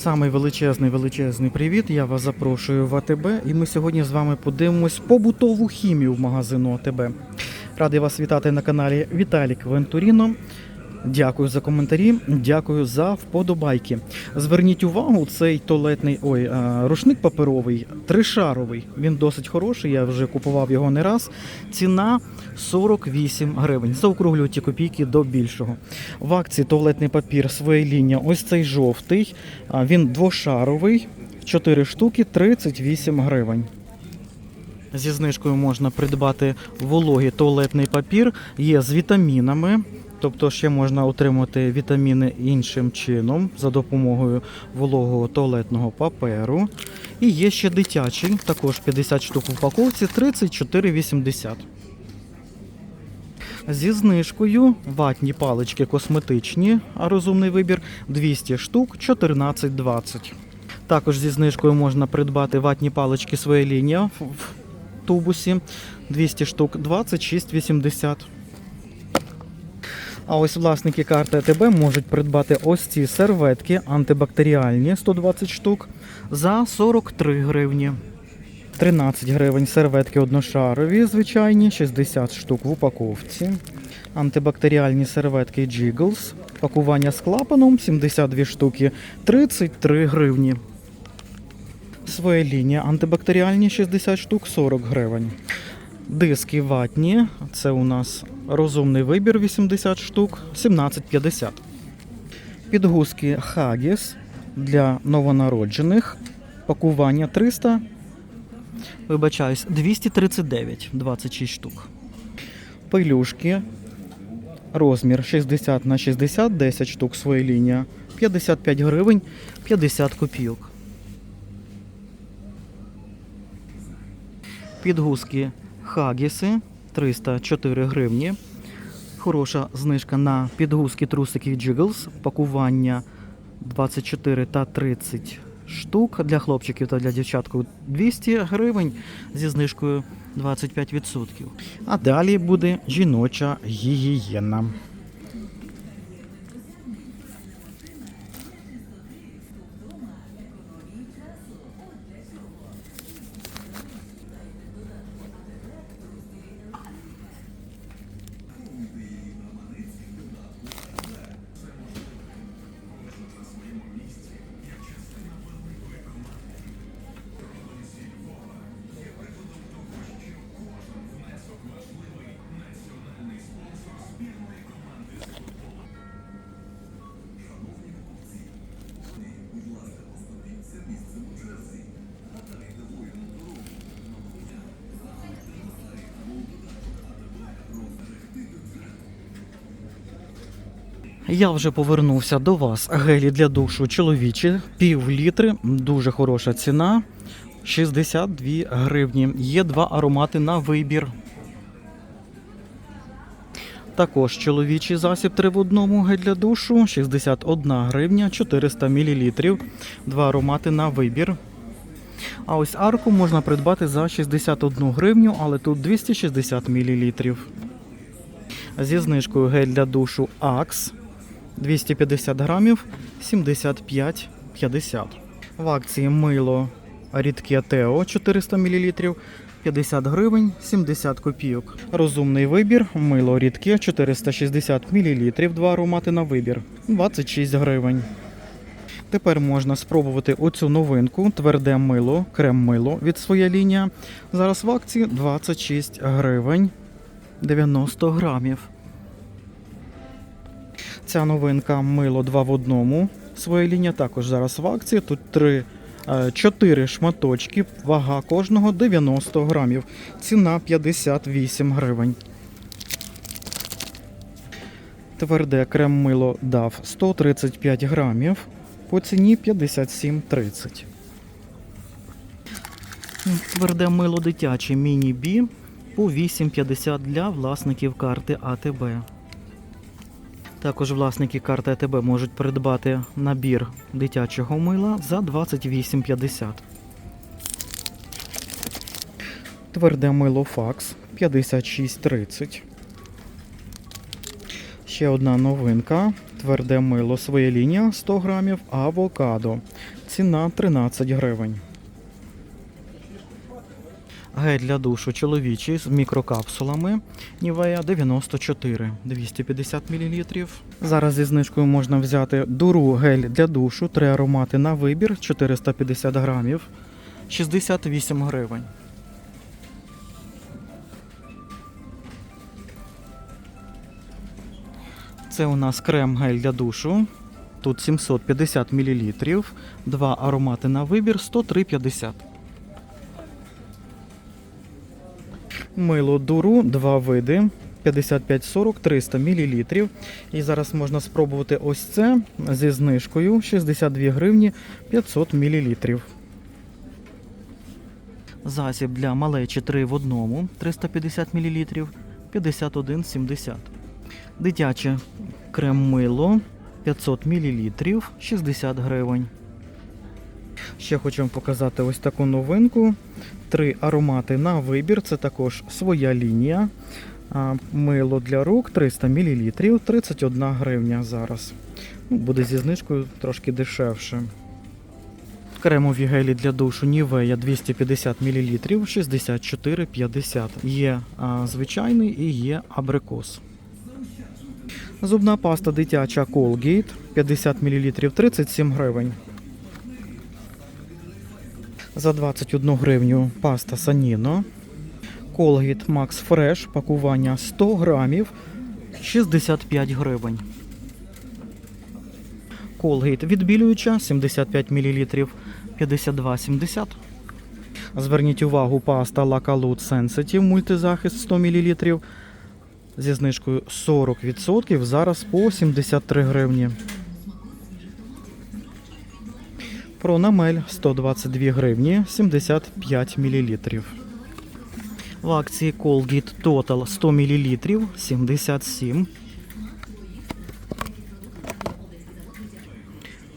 Самий величезний величезний привіт. Я вас запрошую в АТБ, і ми сьогодні з вами подивимось побутову хімію в магазину АТБ. Радий вас вітати на каналі Віталік Вентуріно. Дякую за коментарі, дякую за вподобайки. Зверніть увагу, цей туалетний ой, е, рушник паперовий, тришаровий. Він досить хороший. Я вже купував його не раз. Ціна 48 гривень. Заокруглюйте копійки до більшого. В акції туалетний папір своє лінія. Ось цей жовтий. Він двошаровий, 4 штуки, 38 гривень. Зі знижкою можна придбати вологий туалетний папір, є з вітамінами. Тобто ще можна отримати вітаміни іншим чином за допомогою вологого туалетного паперу. І є ще дитячий, також 50 штук в упаковці, 34,80. Зі знижкою ватні палички косметичні, а розумний вибір 200 штук 14,20. Також зі знижкою можна придбати ватні палички своє лінія в тубусі 200 штук 26,80. А ось власники карти АТБ можуть придбати ось ці серветки антибактеріальні 120 штук за 43 гривні. 13 гривень серветки одношарові, звичайні, 60 штук в упаковці. Антибактеріальні серветки Jiggles. Пакування з клапаном 72 штуки, 33 гривні. Своє лінія антибактеріальні 60 штук 40 гривень. Диски ватні, це у нас розумний вибір 80 штук, 17,50. Підгузки Haggis для новонароджених. Пакування 300. Вибачаюсь, 239, 26 штук. Пилюшки. Розмір 60 на 60, 10 штук своя лінія. 55 гривень, 50 копійок. Підгузки Хагіси 304 гривні. Хороша знижка на підгузки трусики Jiggles. Пакування 24 та 30 штук для хлопчиків та для дівчаток 200 гривень зі знижкою 25%. А далі буде жіноча гігієна. Я вже повернувся до вас. Гелі для душу чоловічі, пів літри, дуже хороша ціна. 62 гривні. Є два аромати на вибір. Також чоловічий засіб 3 в одному гель для душу 61 гривня 400 мл. Два аромати на вибір. А ось арку можна придбати за 61 гривню, але тут 260 мл. Зі знижкою гель для душу Axe 250 грамів 75,50. В акції мило рідке Тео 400 мл 50 гривень 70 копійок. Розумний вибір мило рідке 460 мл, два аромати на вибір 26 гривень. Тепер можна спробувати оцю новинку тверде мило, крем-мило від своя лінія. Зараз в акції 26 гривень 90 грамів. Ця новинка мило 2 в одному. Своя лінія також зараз в акції. Тут 3, 4 шматочки, вага кожного 90 грамів. Ціна 58 гривень. Тверде крем-мило дав 135 грамів. По ціні 57,30. Тверде мило дитяче міні-бі по 8,50 для власників карти АТБ. Також власники карти АТБ можуть придбати набір дитячого мила за 28,50. Тверде мило факс 56,30. Ще одна новинка. Тверде мило своя лінія 100 грамів, авокадо. Ціна 13 гривень. Гель для душу чоловічий з мікрокапсулами Нівея 94 250 мл. Зараз зі знижкою можна взяти дуру гель для душу, три аромати на вибір 450 грамів 68 гривень. Це у нас крем гель для душу. Тут 750 мл. Два аромати на вибір 103,50. Мило дуру, два види. 55-40, 300 мл. І зараз можна спробувати ось це зі знижкою 62 гривні 500 мл. Засіб для малечі 3 в одному 350 мл 51,70. Дитяче крем-мило 500 мл 60 гривень. Ще хочу вам показати ось таку новинку. Три аромати на вибір. Це також своя лінія. Мило для рук 300 мл 31 гривня зараз. Ну, Буде зі знижкою трошки дешевше. Кремові гелі для душу Нівея 250 мл 64,50. Є а, звичайний і є абрикос. Зубна паста дитяча Colgate 50 мл 37 гривень. За 21 гривню паста Саніно. Colgate Max Fresh пакування 100 грамів 65 гривень. Colgate відбілююча 75 мл 52,70. Зверніть увагу, паста Calute Sensitive мультизахист 100 мл зі знижкою 40% зараз по 73 гривні. Пронамель 122 гривні 75 мл. В акції Colgate Total 100 мл 77.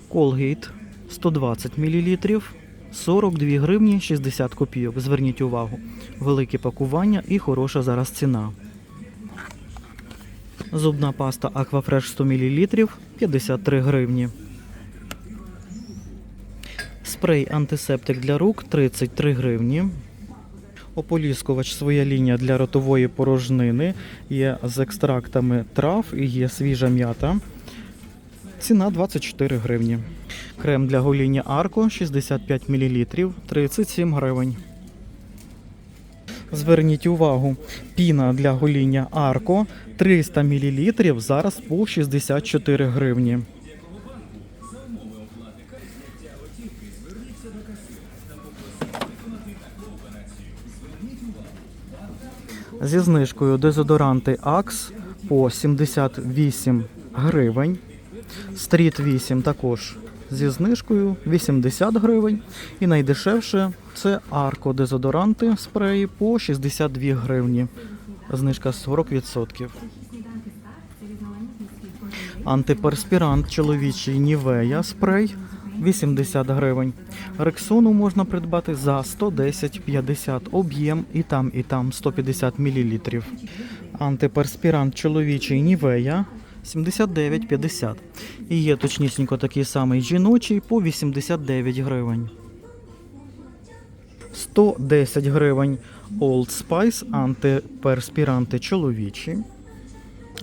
Colgate 120 мл 42 гривні 60 копійок. Зверніть увагу. Велике пакування і хороша зараз ціна. Зубна паста Aquafresh 100 мл 53 гривні. Спрей антисептик для рук 33 гривні. Ополіскувач своя лінія для ротової порожнини. Є з екстрактами трав і є свіжа м'ята. Ціна 24 гривні. Крем для гоління Арко 65 мл 37 гривень. Зверніть увагу, піна для гоління Арко 300 мл зараз по 64 гривні. Зі знижкою дезодоранти Axe по 78 гривень. Стріт 8 також зі знижкою 80 гривень. І найдешевше це Арко дезодоранти спреї по 62 гривні. Знижка 40%. Антиперспірант чоловічий Нівея спрей 80 гривень. Рексону можна придбати за 110,50 об'єм і там, і там 150 мл. Антиперспірант чоловічий Нівея 79,50. І є точнісінько такий самий жіночий по 89 гривень. 110 гривень Old Spice антиперспіранти чоловічі.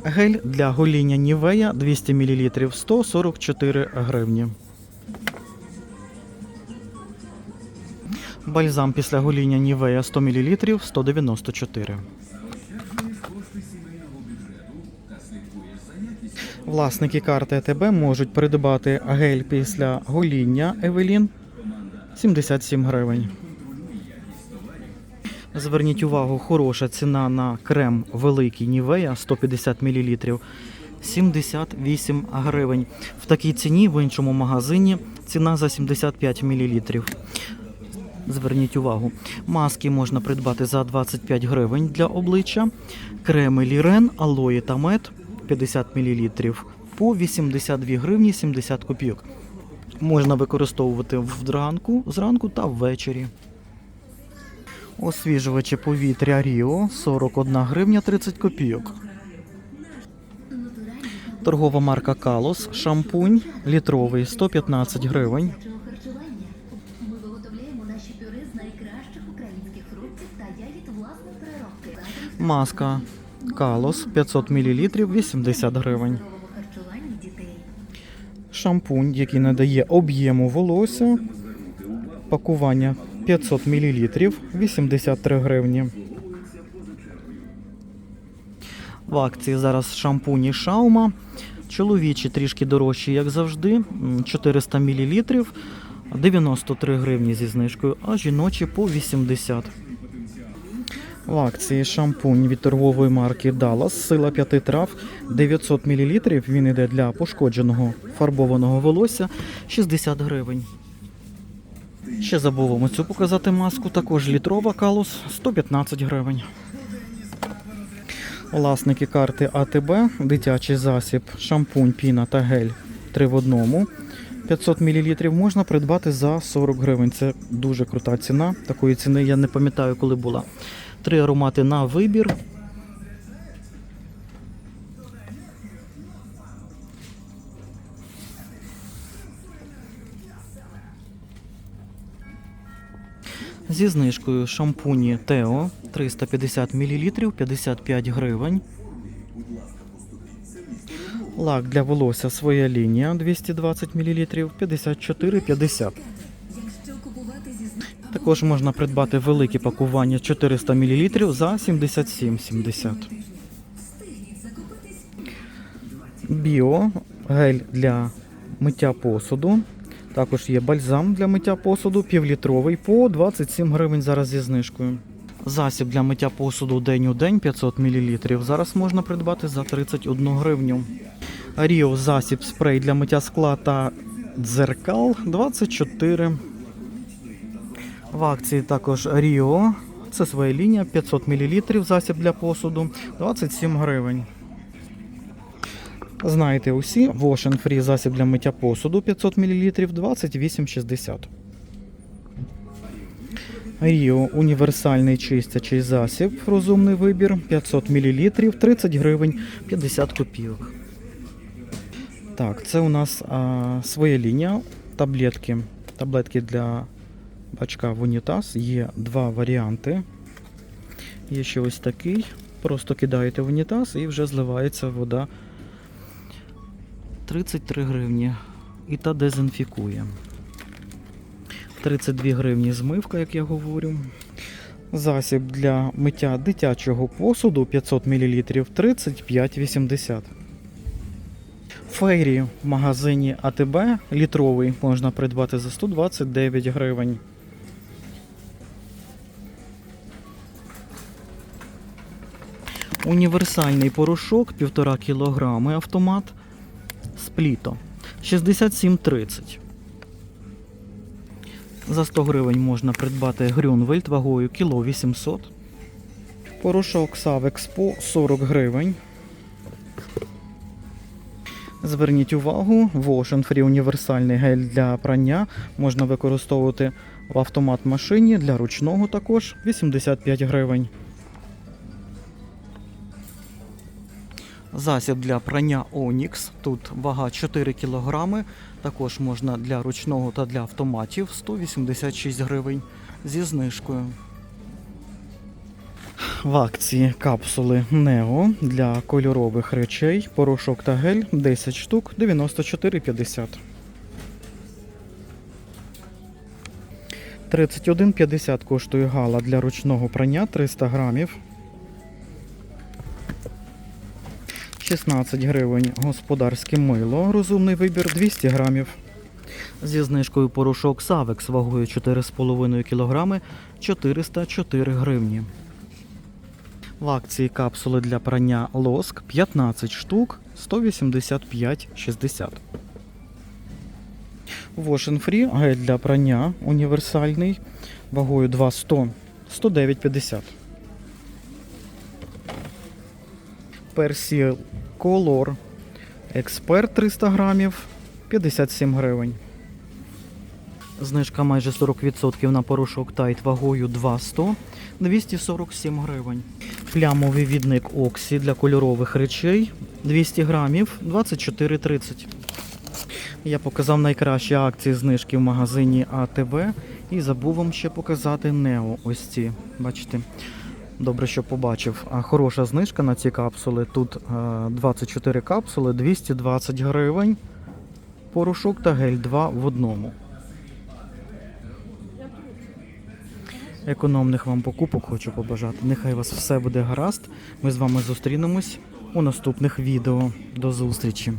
Гель для гоління Нівея 200 мл 144 гривні. Бальзам після гоління Нівея 100 мл 194. Власники карти АТБ можуть придбати гель після гоління Евелін 77 гривень. Зверніть увагу, хороша ціна на крем великий Нівея 150 мл 78 гривень. В такій ціні в іншому магазині ціна за 75 мл. Зверніть увагу, маски можна придбати за 25 гривень для обличчя. Креми Лірен, алої та мед 50 мл по 82 гривні 70 копійок. Можна використовувати вранку, зранку та ввечері. Освіжувачі повітря Ріо 41 гривня 30 копійок. Торгова марка Калос, шампунь літровий 115 гривень. Маска Калос 500 мл 80 гривень. Шампунь, який надає об'єму волосся. Пакування 500 мл 83 гривні. В акції зараз шампуні Шаума. Чоловічі трішки дорожчі, як завжди, 400 мл 93 гривні зі знижкою, а жіночі по 80. В акції шампунь від торгової марки Dallas сила 5 трав 900 мл. Він іде для пошкодженого фарбованого волосся 60 гривень. Ще забув вам цю показати маску, також літрова калус 115 гривень. Власники карти АТБ, дитячий засіб, шампунь, піна та гель 3 в одному. 500 мл можна придбати за 40 гривень. Це дуже крута ціна. Такої ціни я не пам'ятаю, коли була. Три аромати на вибір. Зі знижкою шампуні Тео 350 мл 55 гривень. Лак для волосся своя лінія 220 мл 54,50. Також можна придбати великі пакування 400 мл за 77,70. Біо гель для миття посуду. Також є бальзам для миття посуду, півлітровий по 27 гривень зараз зі знижкою. Засіб для миття посуду день у день 500 мл. Зараз можна придбати за 31 гривню. Ріо засіб спрей для миття скла та дзеркал 24. В акції також Ріо. Це своя лінія 500 мл засіб для посуду 27 гривень. Знаєте усі, Wash Free засіб для миття посуду 500 мл 28,60. Ріо універсальний чистячий засіб, розумний вибір 500 мл 30 гривень 50 копійок. Так, це у нас а, своя лінія таблетки. Таблетки для бачка в унітаз. Є два варіанти. Є ще ось такий. Просто кидаєте в унітаз і вже зливається вода 33 гривні. І та дезінфікує. 32 гривні змивка, як я говорю. Засіб для миття дитячого посуду 500 мл 35,80. Фейрі в магазині АТБ літровий можна придбати за 129 гривень. Універсальний порошок 1,5 кг автомат Спліто 67,30. За 100 гривень можна придбати Грюнвельд вагою кіло 800. Порошок Савекс по 40 гривень. Зверніть увагу, Free універсальний гель для прання можна використовувати в автомат машині для ручного також 85 гривень. Засіб для прання Onyx. Тут вага 4 кг. Також можна для ручного та для автоматів 186 гривень зі знижкою. В акції капсули Нео для кольорових речей, порошок та гель 10 штук 94,50. 31,50 коштує гала для ручного прання 300 грамів. 16 гривень господарське мило, розумний вибір 200 грамів. Зі знижкою порошок Савекс вагою 4,5 кг 404 гривні. В акції капсули для прання лоск 15 штук 185,60. Wash and Free гель для прання універсальний вагою 2,100 109,50. Персіл Color Експерт 300 грамів 57 гривень. Знижка майже 40% на порошок Тайт вагою 200, 247 гривень. Плямовий відник Оксі для кольорових речей 200 грамів 24,30. Я показав найкращі акції знижки в магазині АТБ і забув вам ще показати Нео. Ось ці. Бачите? Добре, що побачив. А хороша знижка на ці капсули. Тут е, 24 капсули, 220 гривень. Порошок та гель 2 в одному. Економних вам покупок хочу побажати. Нехай вас все буде гаразд. Ми з вами зустрінемось у наступних відео. До зустрічі!